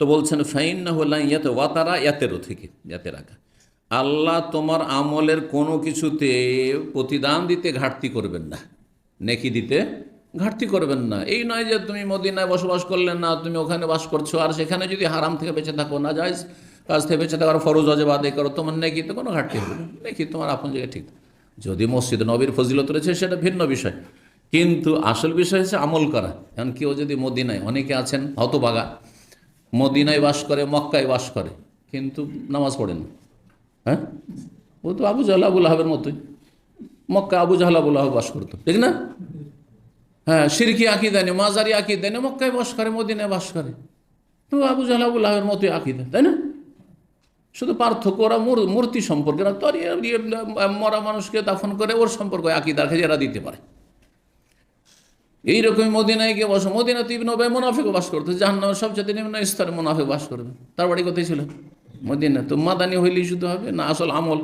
তো বলছেন ফাইন না হলাম ইয়াতে ওয়াতারা ইয়াতেরও থেকে, ইয়াতে রাখা। আল্লাহ তোমার আমলের কোনো কিছুতে প্রতিদান দিতে ঘাটতি করবেন না, নেকি দিতে ঘাটতি করবেন না। এই নয় যে তুমি মদিনায় বসবাস করলে না, তুমি ওখানে বাস করছ, আর সেখানে যদি হারাম থেকে বেঁচে থাকো না যায় কাজ থেকে বেঁচে থাকার ফরজ অজে বাদে করো, তোমার নেকিতে কোনো ঘাটতি হবে না। নেকি তোমার আপন জায়গায় ঠিক। যদি মসজিদ নবীর ফজিলত রয়েছে, সেটা ভিন্ন বিষয়। কিন্তু আসল বিষয় হচ্ছে আমল করা। কারণ কেউ যদি মদিনায়, অনেকে আছেন হতবাগা মদিনায় বাস করে, মক্কায় বাস করে, কিন্তু নামাজ পড়ে না। হ্যাঁ? ও তো আবু জাহল আবুল আহাবের মতোই। মক্কা আবু জাহল আবুল আহাব বাস করতো, ঠিক না? হ্যাঁ সিরকি আঁকি দেয়নি মাজারি আঁকি দেয়নি মক্কায় বাস করে, মদিনায় বাস করে। তো আবু জাহল আবুল আহাবের মতোই আঁকি দেয় তাই না? শুধু পার্থক্য, ওরা মূর- মূর্তি সম্পর্কে না, তোর মরা মানুষকে দাফন করে ওর সম্পর্ক আকিদার খেয়ে এরা দিতে পারে। এইরকমই মদিনায় গিয়ে বসো। মদিনা তুই নবে মুনাফিকও বাস করতো, জাহান্নামের সবচেয়ে নিম্ন স্তরে মুনাফিক বাস করবে। তার বাড়ি কোথায় ছিল? মদিনা। তো মাদানি হইলেই শুধু হবে না আসল আমল?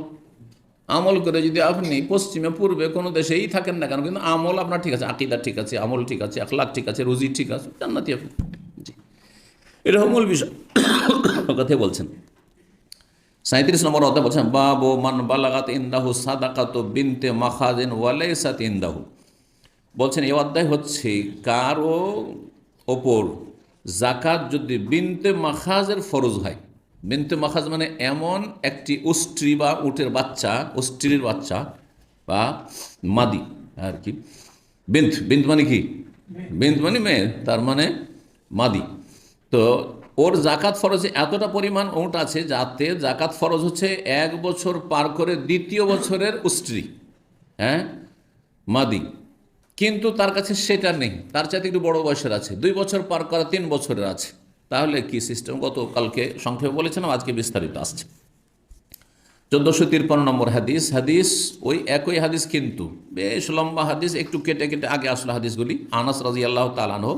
আমল করে যদি আপনি পশ্চিমে, পূর্বে কোনো দেশেই থাকেন না কেন, কিন্তু আমল আপনার ঠিক আছে, আকিদা ঠিক আছে, আমল ঠিক আছে, আখলাক ঠিক আছে, রুজি ঠিক আছে, জান্নাতি আপনি। জি। এটা মূল বিষয়। কথাই বলছেন। সাঁত্রিশ নম্বর অধ্যায় বলছেন, বাবু মান বালাগাত ইন্দাহু সাদাকাত বিনতে মাখাজিন ওয়ালাইসাত ইন্দাহু। বলছেন এই অধ্যায় হচ্ছে কারও ওপর জাকাত যদি বিনতে মাখাজের ফরজ হয়। বিনতে মাখাজ মানে এমন একটি উষ্ট্রি বা উটের বাচ্চা উষ্ট্রির বাচ্চা বা মাদি আর কি। বিন্ত বিন্ত মানে কি? বিন্ত মানে মেয়ে তার মানে মাদি। তো ওর জাকাত ফরজে এতটা পরিমাণ উট আছে যাতে জাকাত ফরজ হচ্ছে এক বছর পার করে দ্বিতীয় বছরের উষ্ট্রি হ্যাঁ? মাদি। কিন্তু তার কাছে সেটা নেই। তার চাইতে একটু বড় বয়সের আছে। দুই বছর পার করা তিন বছরের আছে। তাহলে কি সিস্টেম গতকালকে সংক্ষেপে বলেছিলাম, আজকে বিস্তারিত আসছে। চোদ্দোশো তিরপান্ন নম্বর হাদিস। হাদিস, ওই একই হাদিস কিন্তু। বেশ লম্বা হাদিস, একটু কেটে কেটে আগে আসলো হাদিসগুলি। আনাস রাজি আল্লাহ তালানহ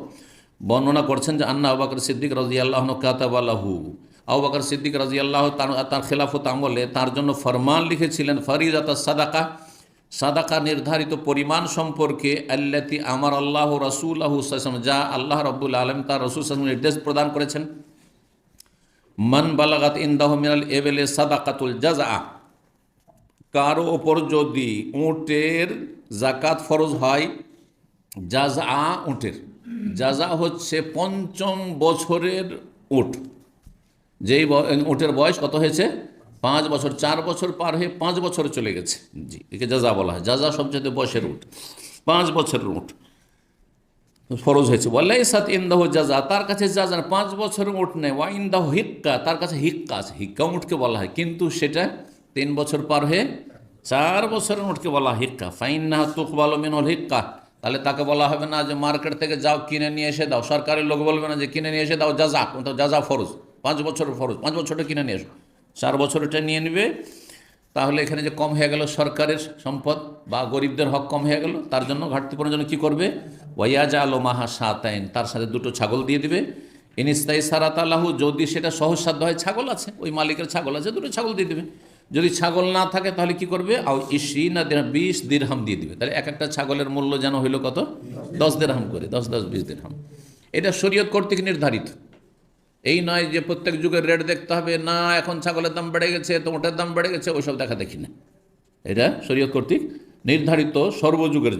বর্ণনা করছেন যে, আন্না আবাকর সিদ্দিক রাজি আল্লাহ কাতাবালাহু। আবাকর সিদ্দিক রাজি আল্লাহ তার খেলাফত আমলে তার জন্য ফরমান লিখেছিলেন ফরিদাত সাদাকা। সাদাকা নির্ধারিত পরিমাণ সম্পর্কে আল্লাতি আমার আল্লাহ রসুল যা আল্লাহ রব্বুল আলম তার রসুল নির্দেশ প্রদান করেছেন। মান বালাগাত ইন্দাহ মিনাল এবেলে সাদাকাতুল জাজা কারও ওপর যদি উটের জাকাত ফরজ হয় জাজা উটের জাজা হচ্ছে পঞ্চম বছরের উট। যেই উটের বয়স কত হয়েছে? পাঁচ বছর চার বছর পার হয়ে পাঁচ বছর চলে গেছে। জি একে জাজা বলা হয় জাজা সবচেয়ে বয়সের উট পাঁচ বছরের উট ফরজ হয়েছে। বলে সাত ইন্দাহ জাজা তার কাছে জাজা না, পাঁচ বছরের উঠ নেই। ওয়া ইন্দাহ হিক্কা তার কাছে হিক্কা আছে। হিক্কা উঠকে বলা হয় কিন্তু সেটা তিন বছর পার হয়ে চার বছরের উঠকে বলা হিক্কা। ফাইন না তুকবাল মিনল হিক্কা। তাহলে তাকে বলা হবে না যে মার্কেট থেকে যাও কিনে নিয়ে এসে দাও। সরকারের লোক বলবে না যে কিনে নিয়ে এসে দাও জাজা যা যা ফরজ। পাঁচ বছরের ফরজ পাঁচ বছরটা কিনে নিয়ে এসো। চার বছর এটা নিয়ে নেবে, তাহলে এখানে যে কম হয়ে গেল সরকারের সম্পদ বা গরিবদের হক কম হয়ে গেল, তার জন্য ঘাটতি পূরণের জন্য কী করবে? ওয়াইয়াজা আলো মাহা সাতাইন, তার সাথে দুটো ছাগল দিয়ে দিবে। ইনিস্তাই সারাত আল্লাহু যদি সেটা সহজসাধ্য হয়, ছাগল আছে, ওই মালিকের ছাগল আছে, দুটো ছাগল দিয়ে দেবে। যদি ছাগল না থাকে, তাহলে কি করবে? আও ইসি না বিশ দিরহাম দিয়ে দিবে। তাহলে এক একটা ছাগলের মূল্য যেন হইল কত? দশ দিরহাম করে, দশ দশ, বিশ দিরহাম। এটা শরীয়ত কর্তৃক নির্ধারিত। এই নয় যে প্রত্যেক যুগের রেট দেখতে হবে, না, এখন ছাগলের দাম বেড়ে গেছে তো ওটার দাম বেড়ে গেছে ওইসব দেখা দেখি না এটা শরীয়ত কর্তৃক নির্ধারিত সর্বযুগের